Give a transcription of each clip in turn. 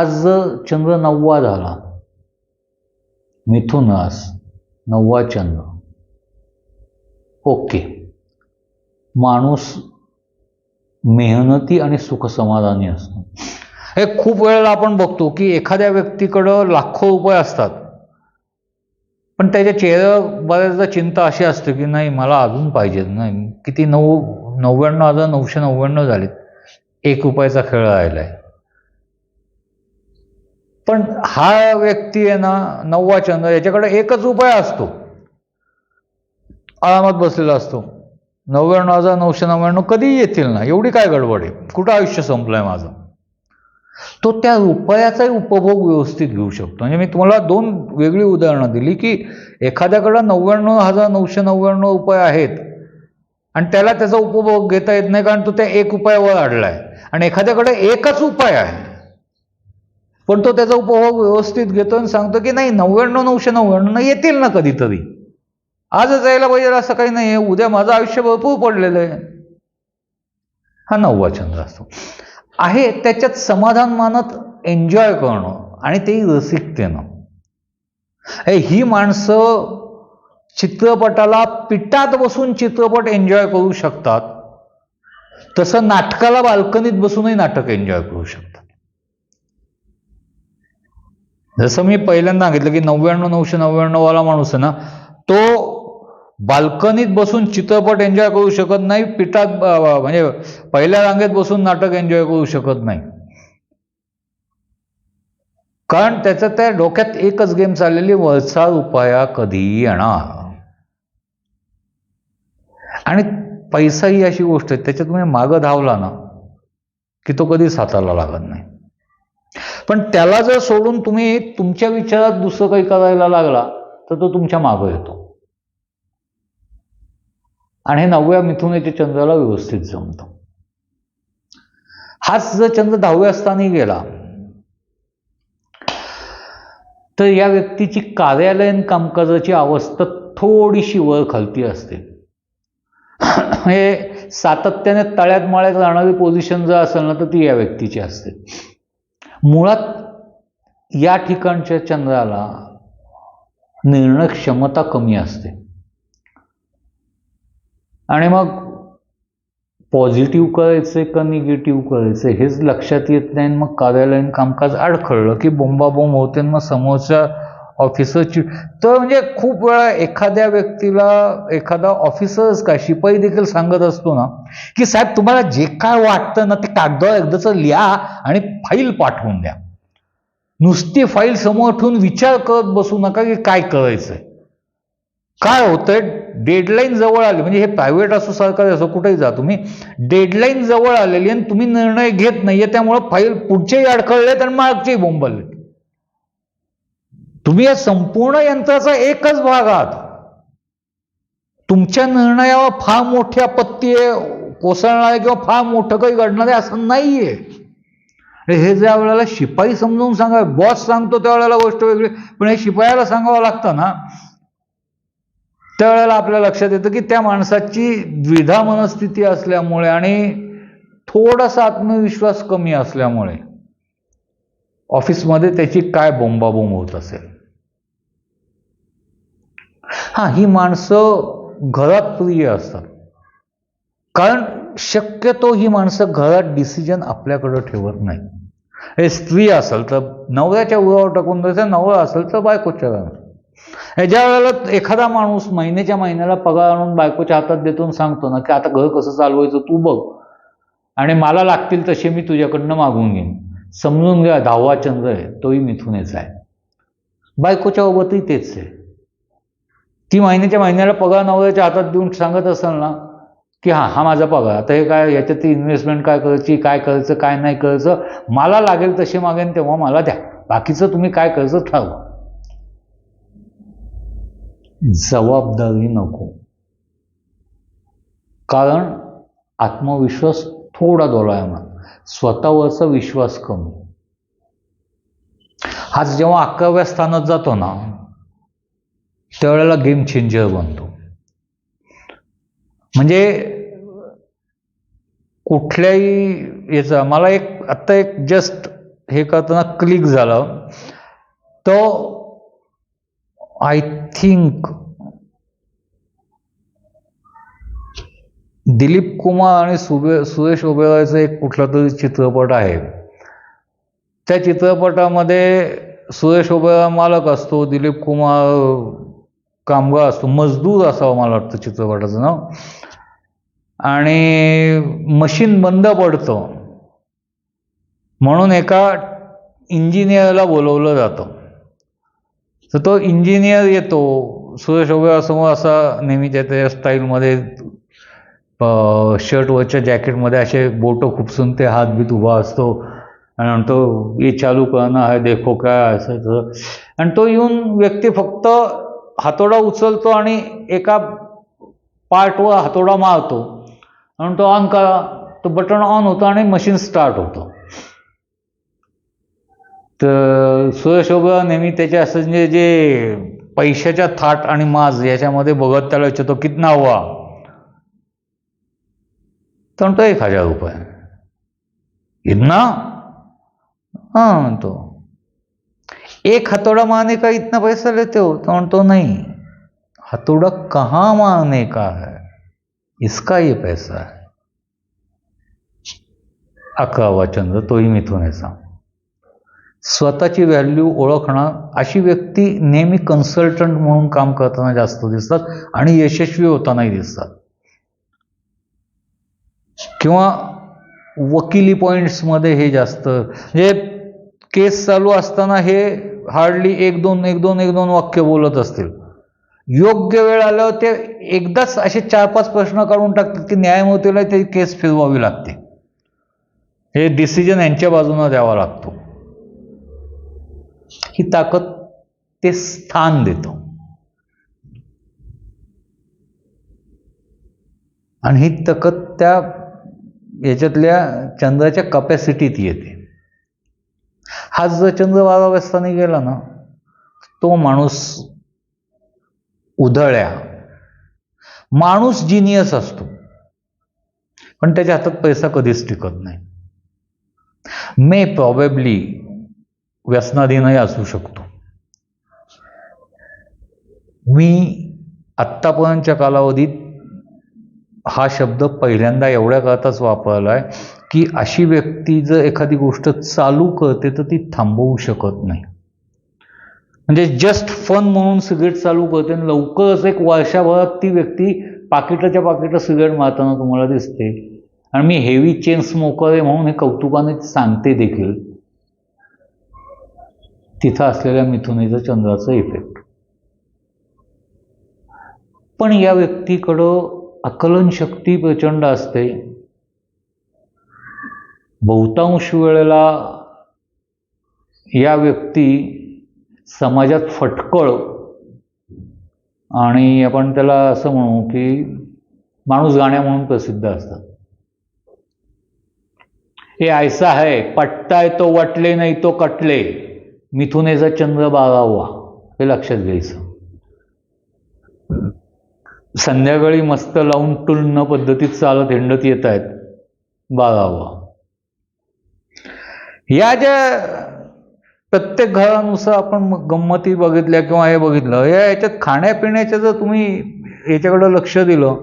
आज जर चंद्र नववा झाला. मिथुन रास नववा चंद्र. ओके. माणूस मेहनती आणि सुखसमाधानी असतो. हे खूप वेळेला आपण बघतो की एखाद्या व्यक्तीकडं लाखो रुपये असतात. पण त्याच्या चेहऱ्यावर बऱ्याचदा चिंता अशी असते की नाही मला अजून पाहिजेत. नाही किती नऊ नव्याण्णव हजार नऊशे नव्याण्णव झालेत. एक रुपयाचा खेळ राहिला आहे पण हा व्यक्ती आहे ना नववा चंद्र याच्याकडे एकच उपाय असतो. आरामात बसलेला असतो. नव्याण्णव हजार नऊशे नव्याण्णव कधी येतील ना एवढी काय गडबड आहे? कुठं आयुष्य संपलं आहे माझं? तो त्या उपायाचाही उपभोग व्यवस्थित घेऊ शकतो. म्हणजे मी तुम्हाला दोन वेगळी उदाहरणं दिली की एखाद्याकडं नव्याण्णव हजार नऊशे नव्याण्णव उपाय आहेत आणि त्याला त्याचा उपभोग घेता येत नाही कारण तो त्या एक उपायावर अडलाय आणि एखाद्याकडे एकच उपाय आहे. पण तो त्याचा उपभोग व्यवस्थित घेतो आणि सांगतो की नाही नव्याण्णव नऊशे नव्याण्णव येतील ना कधीतरी. आजच यायला पाहिजे असं काही नाही आहे उद्या माझं आयुष्य भरपूर पडलेलं आहे. हा नववा चंद्र असतो. आहे त्याच्यात समाधान मानत एन्जॉय करणं आणि तेही रसिकतेनं हे ही माणसं चित्रपटाला पिठात बसून चित्रपट एन्जॉय करू शकतात. तसं नाटकाला बाल्कनीत बसूनही नाटक एन्जॉय करू शकतात. जसं मी पहिल्यांदा सांगितलं की नव्याण्णव नऊशे नव्याण्णववाला माणूस आहे ना तो बाल्कनीत बसून चित्रपट एन्जॉय करू शकत नाही पिठात म्हणजे पहिल्या रांगेत बसून नाटक एन्जॉय करू शकत नाही. कारण त्याचं त्या डोक्यात एकच गेम चाललेली वरचा रुपया कधी येणार? आणि पैसा ही अशी गोष्ट आहे त्याच्यात तुम्ही मागं धावला ना की तो कधीच हाताला लागत नाही. पण त्याला जर सोडून तुम्ही तुमच्या विचारात दुसरं काही करायला लागला तर तो तुमच्या मागं येतो. आणि हे नवव्या मिथुनेच्या चंद्राला व्यवस्थित जमतं. हाच जर चंद्र दहाव्या स्थानी गेला तर या व्यक्तीची कार्यालयीन कामकाजाची अवस्था थोडीशी वर खालती असते. हे सातत्याने तळ्यात माळ्यात राहणारी पोझिशन जर असेल ना तर ती या व्यक्तीची असते. मुळात या ठिकाणच्या चंद्राला निर्णय क्षमता कमी असते. आणि मग पॉझिटिव्ह करायचे का निगेटिव्ह करायचे हेच लक्षात येत नाही आणि मग कार्यालयीन कामकाज अडखळलं की बोंबाबोंब होते आणि मग समोरच्या ऑफिसरची तर म्हणजे खूप वेळा एखाद्या व्यक्तीला एखादा ऑफिसर्स काय शिपाई देखील सांगत असतो ना की साहेब तुम्हाला जे काय वाटतं ना ते कागदावर एकदाच लिहा आणि फाईल पाठवून द्या. नुसती फाईल समोर ठेवून विचार करत बसू नका की काय करायचं काय होतंय? डेडलाईन जवळ आली. म्हणजे हे प्रायव्हेट असो सरकारी असो कुठेही जा तुम्ही. डेडलाईन जवळ आलेली आणि तुम्ही निर्णय घेत नाहीये त्यामुळं फाईल पुढचेही अडखळलेत आणि मागचेही बोंबलले तुम्ही या संपूर्ण यंत्राचा एकच भाग आहात. तुमच्या निर्णयावर फार मोठी आपत्ती आहे कोसळणार आहे किंवा फार मोठं काही घडणार आहे असं नाहीये. हे ज्या वेळेला शिपाई समजून सांगा बॉस सांगतो त्यावेळेला गोष्ट वेगळी पण हे शिपायाला सांगावं लागतं ना. त्यावेळेला आपल्या लक्षात येतं की त्या माणसाची द्विधा मनस्थिती असल्यामुळे आणि थोडासा आत्मविश्वास कमी असल्यामुळे ऑफिसमध्ये त्याची काय बोंबाबोंब होत असेल? हा ही माणसं घरात प्रिय असतात. कारण शक्यतो ही माणसं घरात डिसिजन आपल्याकडं ठेवत नाही हे स्त्री असेल तर नवऱ्याच्या उरावर टाकून द्यायचं नवरा असेल तर बायकोच्या घरात ज्या वेळेला एखादा माणूस महिन्याच्या महिन्याला पगार आणून बायकोच्या हातात देतो सांगतो ना की आता घर कसं चालवायचं तू बघ. आणि मला लागतील तसे मी तुझ्याकडनं मागून घेईन. समजून घ्या दहावा चंद्र आहे तोही मिथुनेच आहे. बायकोच्या बाबतही तेच आहे. ती महिन्याच्या महिन्याला पगार नवऱ्याच्या हातात देऊन सांगत असेल ना की हां हा माझा पगार. आता हे काय याच्यात इन्व्हेस्टमेंट काय करायची काय करायचं काय नाही करायचं? मला लागेल तसे मागेन तेव्हा मला द्या. बाकीचं तुम्ही काय करायचं ठरवा. जबाबदारी नको. कारण आत्मविश्वास थोडा दोलायमान स्वतःवरचा विश्वास कमी. हाच जेव्हा अकराव्या स्थानात जातो ना त्यावेळेला गेम चेंजर बनतो. म्हणजे कुठल्याही याचा मला एक आत्ता एक जस्ट हे करताना क्लिक झालं. तो आय थिंक दिलीप कुमार आणि सुबे सुरेश ओबेरॉयचा एक कुठला तरी चित्रपट आहे. त्या चित्रपटामध्ये सुरेश ओबेरॉय मालक असतो दिलीप कुमार कामगार असतो मजदूर असावं मला वाटतं चित्रपटाचं नाव. आणि मशीन बंद पडतं. म्हणून एका इंजिनियरला बोलवलं जातं. तर तो इंजिनियर येतो सुरेश ओबेरॉयसमोर असा नेहमीच्या त्या स्टाईलमध्ये शर्टवरच्या जॅकेटमध्ये असे बोटं खुपसून ते हात बीत उभा असतो. आणि म्हणतो हे चालू करणं आहे देखो काय असं आणि तो येऊन व्यक्ती फक्त हातोडा उचलतो आणि एका पार्टवर हातोडा मारतो. आणि तो ऑन करा तो बटन ऑन होतो आणि मशीन स्टार्ट होतं. तर सुरेश ओबेरॉय नेहमी त्याचे असं म्हणजे जे पैशाच्या थाट आणि माज याच्यामध्ये बघत त्याला विचारतो कितना हवा तर म्हणतो एक हजार रुपये. इतना? हां म्हणतो. एक हथौड़ा मारने का इतना पैसा लेते हो? तो तो नहीं। हथौड़ा कहाँ मारने का है? इसका ये पैसा है। अकरावा चंद्र तोही मिथुनेचा स्वतःची व्हॅल्यू ओळखणं अशी व्यक्ती नेहमी कन्सल्टंट म्हणून काम करताना जास्त दिसतात आणि यशस्वी होतानाही दिसतात. किंवा वकिली पॉईंट्समध्ये हे जास्त म्हणजे केस चालू असताना हे हार्डली एक दोन एक दोन एक दोन वाक्य बोलत असतील. योग्य वेळ आल्यावर ते एकदाच असे चार पाच प्रश्न काढून टाकतात की न्यायमूर्तीला ते केस फिरवावी लागते. हे डिसिजन यांच्या बाजूनं द्यावा लागतो. ही ताकद ते स्थान देतो. आणि ही ताकद त्या याच्यातल्या चंद्राच्या कपॅसिटीत येते. हा जर चंद्र बाराव्या स्थानी गेला ना तो माणूस उधळ्या. माणूस जिनियस असतो. पण त्याच्या हातात पैसा कधीच टिकत नाही. मे प्रॉबेबली व्यसनाधीनही असू शकतो. मी आत्तापर्यंतच्या कालावधीत हा शब्द पहिल्यांदा एवढ्या काळातच वापरला आहे की अशी व्यक्ती जर एखादी गोष्ट चालू करते तर ती थांबवू शकत नाही. म्हणजे जस्ट फन म्हणून सिगरेट चालू करते आणि लवकरच एक वर्षाभरात ती व्यक्ती पाकिटाच्या पाकिटं सिगरेट मारताना तुम्हाला दिसते. आणि मी हेवी चेन स्मोकर आहे म्हणून हे कौतुकाने सांगते देखील. तिथं असलेल्या मिथुनीचं चंद्राचं इफेक्ट पण या व्यक्तीकडं आकलन शक्ती प्रचंड असते. बहुतांश वेळेला या व्यक्ती समाजात फटकळ आणि आपण त्याला असं म्हणू की माणूस गाण्या म्हणून प्रसिद्ध असतात. हे ऐसा है पटताय तो वटले नाही तो कटले मिथुनेचा चंद्र बागावा हे लक्षात घ्यायचं. संध्याकाळी मस्त लावून टुन्न पद्धतीत चालत हिंडत येत आहेत. बारावा या ज्या प्रत्येक घरानुसार आपण गंमती बघितल्या किंवा हे बघितलं या याच्यात खाण्यापिण्याच्या जर तुम्ही याच्याकडं लक्ष दिलं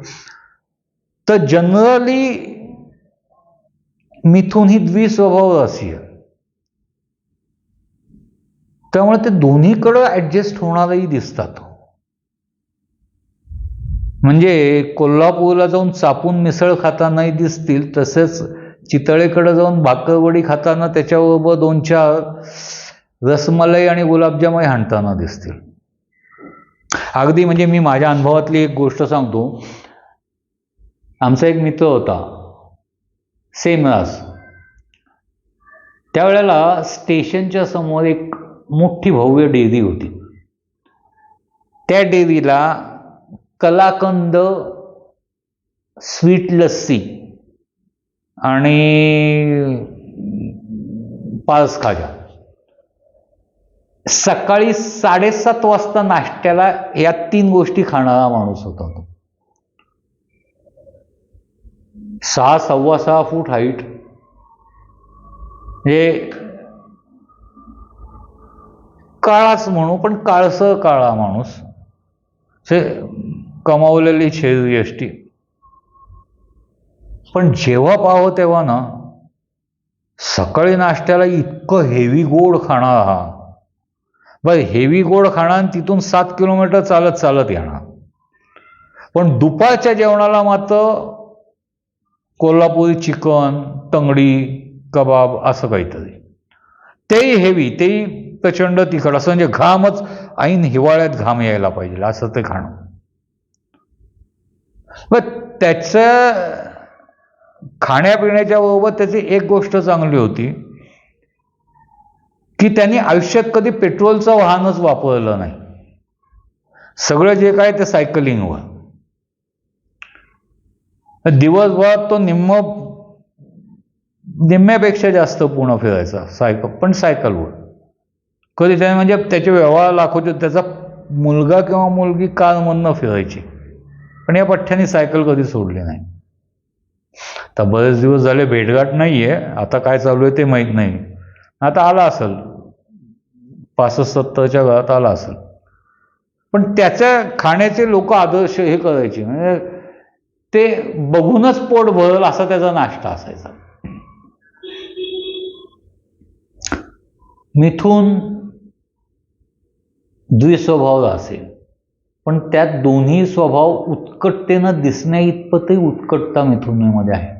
तर जनरली मिथून ही द्विस्वभाव राशी आहे. त्यामुळे ते दोन्हीकडं ॲडजस्ट होणारही दिसतात. म्हणजे कोल्हापूरला जाऊन चापून मिसळ खातानाही दिसतील तसेच चितळेकडे जाऊन भाकरवडी खाताना त्याच्याबरोबर दोन चार रसमलाई आणि गुलाबजामही हाणताना दिसतील. अगदी म्हणजे मी माझ्या अनुभवातली एक गोष्ट सांगतो. आमचा एक मित्र होता सेमरास त्यावेळेला स्टेशनच्या समोर एक मोठी भव्य डेअरी होती. त्या डेअरीला कलाकंद स्वीट लस्सी आणि पाच खाजा सकाळी साडेसात वाजता नाश्त्याला या तीन गोष्टी खाणारा माणूस होता तो. सहा सव्वा सहा फूट हाईट म्हणजे काळाच म्हणू पण काळसं काळा माणूस. म्हणजे कमावलेली छेद यष्टी पण जेव्हा पाहावं तेव्हा ना सकाळी नाश्त्याला इतकं हेवी गोड खाणार हा. बरं हेवी गोड खाणार आणि तिथून सात किलोमीटर चालत चालत येणार पण दुपारच्या जेवणाला मात्र कोल्हापुरी चिकन तंगडी कबाब असं काहीतरी. तेही हेवी तेही प्रचंड तिखट. असं म्हणजे घामच ऐन हिवाळ्यात घाम यायला पाहिजे असं ते खाणं. मग त्याचं खाण्यापिण्याच्या बरोबर त्याची एक गोष्ट चांगली होती की त्यांनी आयुष्यात कधी पेट्रोलचं वाहनच वापरलं नाही. सगळं जे काय ते सायकलिंगवर. दिवसभर तो निम्म निम्म्यापेक्षा जास्त पूर्ण फिरायचा सायकल पण सायकलवर. कधी त्याने म्हणजे त्याचे व्यवहार लाखोचे त्याचा मुलगा किंवा मुलगी कारमधनं फिरायची. पण या पठ्ठ्याने सायकल कधी सोडली नाही. आता बरेच दिवस झाले भेटघाट नाही आहे आता काय चालू आहे ते माहीत नाही. आता आला असेल. पासष्ट सत्तरच्या घरात आला असेल. पण त्याच्या खाण्याचे लोक आदर्श हे करायचे. म्हणजे ते बघूनच पोट भरल असा त्याचा नाश्ता असायचा. मिथून द्विस्वभाव असेल. पण त्यात दोन्ही स्वभाव उत्कटतेनं दिसण्या इतपतही उत्कटता मिथुनमध्ये आहे.